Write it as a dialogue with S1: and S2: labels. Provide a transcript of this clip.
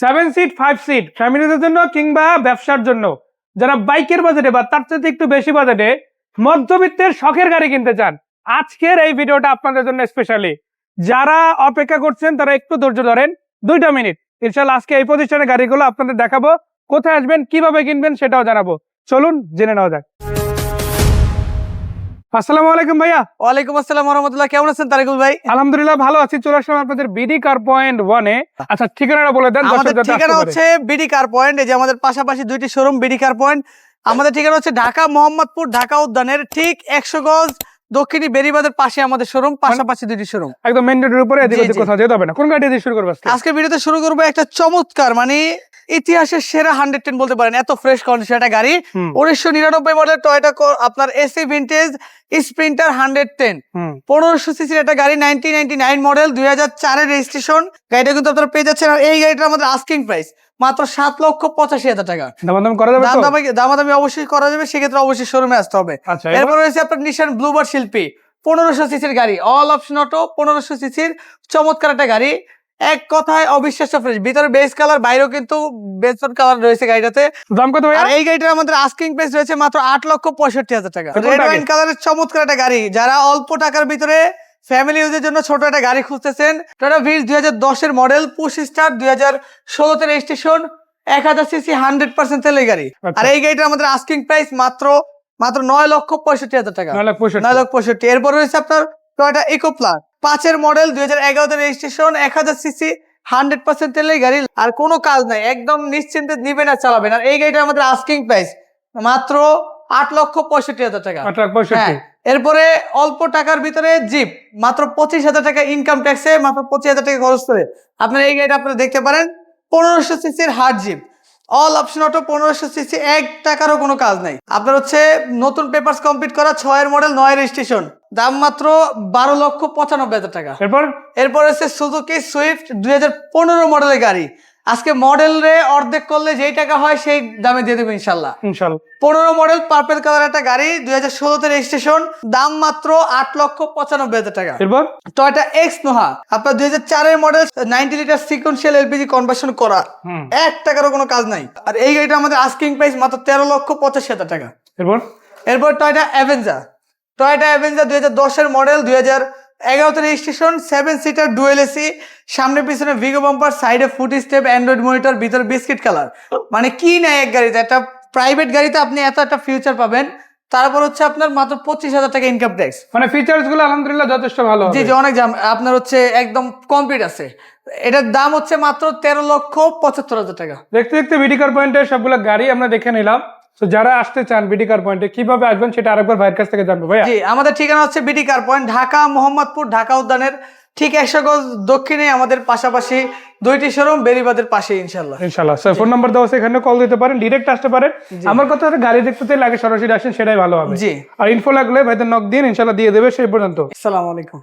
S1: Seven seat five seat ফ্যামিলিদের জন্য কিংবা ব্যবসার জন্য। যারা বাইকের বাজেটে বা তার চাইতে একটু বেশি বাজেটে মধ্যবিত্তের শখের গাড়ি কিনতে চান, আজকের এই ভিডিওটা আপনাদের জন্য স্পেশালি যারা অপেক্ষা করছেন, তারা একটু ধৈর্য ধরেন। দুইটা মিনিট। ইনশাল্লাহ আজকে এই প্রতিষ্ঠানের গাড়িগুলো আপনাদের দেখাবো। কোথায় আসবেন, কীভাবে কিনবেন সেটাও জানাব। চলুন জেনে নেওয়া যাক। আসসালামু আলাইকুম ভাইয়া।
S2: ওয়ালাইকুম আসসালাম রহমতুল্লাহ কেমন আছেন তারিকুল ভাই?
S1: আলহামদুলিল্লাহ ভালো আছি চলে আসলাম আপনাদের বিডি কার পয়েন্ট ওয়ানে আচ্ছা ঠিকানাটা বলে দেন
S2: আমাদের ঠিকানা হচ্ছে বিডি কার পয়েন্ট এই যে আমাদের পাশাপাশি দুইটি শোরুম বিডি কার পয়েন্ট আমাদের ঠিকানা হচ্ছে ঢাকা মোহাম্মদপুর ঢাকা উদ্যানের ঠিক একশো গজ দক্ষিণী বেরিবাদের পাশে আমাদের শোরুম পাশাপাশি দুইটি শোরুম
S1: একদম মেন রোডের উপরে এদিক ওদিক কোথাও যেতে হবে না। কোন গাড়ি দিয়ে শুরু করব আজকে?
S2: আজকে ভিডিওতে শুরু করব একটা চমৎকার মানে ইতিহাসের সেরা হান্ড্রেড টেন বলতে পারেন এত ফ্রেশ কন্ডিশন একটা গাড়ি। উনিশশো নিরানব্বই মডেল টয়টা আপনার AC vintage sprinter hundred ten. পনেরোশো সিসির একটা গাড়ি নাইনটিন নাইনটি নাইন মডেল দুই হাজার চারের রেজিস্ট্রেশন গাড়িটা কিন্তু আপনারা পেয়ে যাচ্ছেন। আর এই গাড়িটা আমাদের আস্কিং প্রাইস মাত্র সাত লক্ষ পঁচাশি হাজার টাকা।
S1: দামাদামি
S2: অবশ্যই করা যাবে সেক্ষেত্রে অবশ্যই শোরুমে আসতে হবে।
S1: আচ্ছা
S2: এরপর রয়েছে আপনার নিশান ব্লুবার শিল্পী। পনেরোশো সিসির গাড়ি অল অপশন অটো পনেরোশো সিসির চমৎকার একটা গাড়ি। এক কথায় অবিশ্বাস্য ফ্রেশ ভিতরে বেস কালার বাইরেও কিন্তু বেসন কালার রয়েছে গাড়িটাতে।
S1: দাম কত
S2: আর এই গাড়িটার আমাদের আস্কিং প্রাইস রয়েছে মাত্র আট লক্ষ পঁয়ষট্টি হাজার টাকা। রেড ওয়াইন কালারের চমৎকার একটা গাড়ি। যারা অল্প টাকার ভিতরে ফ্যামিলি ইউজের জন্য ছোট একটা গাড়ি খুঁজতেছেন টাটা ভিড় দুই হাজার দশের মডেল পুশ স্টার দুই হাজার ষোলোতে রেজিস্ট্রেশন এক হাজার সিসি হান্ড্রেড পার্সেন্ট তেলের গাড়ি।
S1: আচ্ছা।
S2: আর এই গাড়িটা আমাদের আস্কিং প্রাইস মাত্র মাত্র নয় লক্ষ পঁয়ষট্টি হাজার টাকা।
S1: নয়
S2: লক্ষ পঁয়ষট্টি। এরপর রয়েছে আপনার টয়টা ইকো প্লাস পাঁচের মডেল দুই হাজার এগারোতে রেজিস্ট্রেশন এক হাজার সিসি হান্ড্রেড পার্সেন্ট তেলের গাড়ি। আর কোনো কাজ নাই একদম নিশ্চিন্তে নিবেন আর চালাবেন আর এই গাড়িটা আমাদের আস্কিং প্রাইস মাত্র আট লক্ষ পঁয়ষট্টি হাজার টাকা। হ্যাঁ এরপরে অল্প টাকার ভিতরে জিপ মাত্র পঁচিশ হাজার টাকা ইনকাম ট্যাক্সে মাত্র পঁচিশ হাজার টাকা খরচ করে। আপনারা এই গাড়িটা আপনারা দেখতে পারেন পনেরোশো সিসির hard jeep all option auto পনেরোশো সিসি এক টাকারও কোনো কাজ নাই। আপনার হচ্ছে নতুন পেপার কমপ্লিট করা ছয়ের মডেল নয় রেজিস্ট্রেশন দাম মাত্র বারো লক্ষ পঁচানব্বই হাজার টাকা।
S1: এরপর?
S2: এরপর হচ্ছে সুজুকি সুইফট দুই হাজার পনেরো মডেলের গাড়ি। আজকে মডেল রে অর্ধেক করলে যেই টাকা হয় সেই দামে দিয়ে দেবো ইনশাল্লাহ।
S1: ইনশাল্লাহ।
S2: পনেরো মডেল পার্পেল কালার একটা গাড়ি দুই হাজার ষোলোতে রেজিস্ট্রেশন দাম মাত্র আট লক্ষ পঁচানব্বই হাজার টাকা।
S1: এরপর?
S2: টয়টা এক্স নোহা আপনার দুই হাজার চারের model ninety litre sequential LPG conversion করা। এক টাকারও কোনো কাজ নাই। আর এই গাড়িটা আমাদের আস্কিং প্রাইস মাত্র তেরো লক্ষ পঁচাশি হাজার টাকা।
S1: এরপর?
S2: এরপর টয়টা অ্যাভেঞ্জার টয়টা অ্যাভেঞ্জার দুই হাজার দশের মডেল দুই হাজার এগারোতে registration seven seater dual AC সামনে পিছনে ভিগো বাম্পার সাইডে ফুট স্টেপ অ্যান্ড্রয়েড মনিটর ভিতরে বিস্কিট কালার মানে কি নেয় এক গাড়িতে? একটা প্রাইভেট গাড়িতে আপনি এত একটা ফিউচার পাবেন তারপর হচ্ছে আপনার মাত্র পঁচিশ হাজার টাকা ইনকাম ট্যাক্স
S1: মানে ফিচার্সগুলো আলহামদুলিল্লাহ যথেষ্ট ভালো
S2: জি জি অনেক আপনার হচ্ছে একদম কমপ্লিট আছে। এটার দাম হচ্ছে মাত্র তেরো লক্ষ পঁচাত্তর হাজার টাকা।
S1: দেখতে দেখতে বিডি কার পয়েন্টে সবগুলো গাড়ি আমরা দেখে নিলাম। তো যারা আসতে চান বিডি কার পয়েন্টে কীভাবে আসবেন সেটা আরেকবার ভাইয়ের কাছ থেকে জানব ভাইয়া?
S2: জি আমাদের ঠিকানা হচ্ছে BD car point Dhaka Mohammadpur Dhaka উদ্যানের ঠিক একশো গজ দক্ষিণে আমাদের পাশাপাশি দুইটি শোরুম বেরিবাদের পাশে ইনশাল্লাহ
S1: ইনশাল্লাহ স্যার ফোন নাম্বার দেওয়া এখানে কল দিতে পারেন ডিরেক্ট আসতে পারেন। আমার কথা হচ্ছে গাড়ি দেখতে চাইলে আগে সরাসরি আসেন সেটাই ভালো হবে।
S2: জি।
S1: আর ইনফো লাগলে ভাইদের নক দিন ইনশাল্লাহ দিয়ে দেবে সেই পর্যন্ত।
S2: আসসালামু আলাইকুম।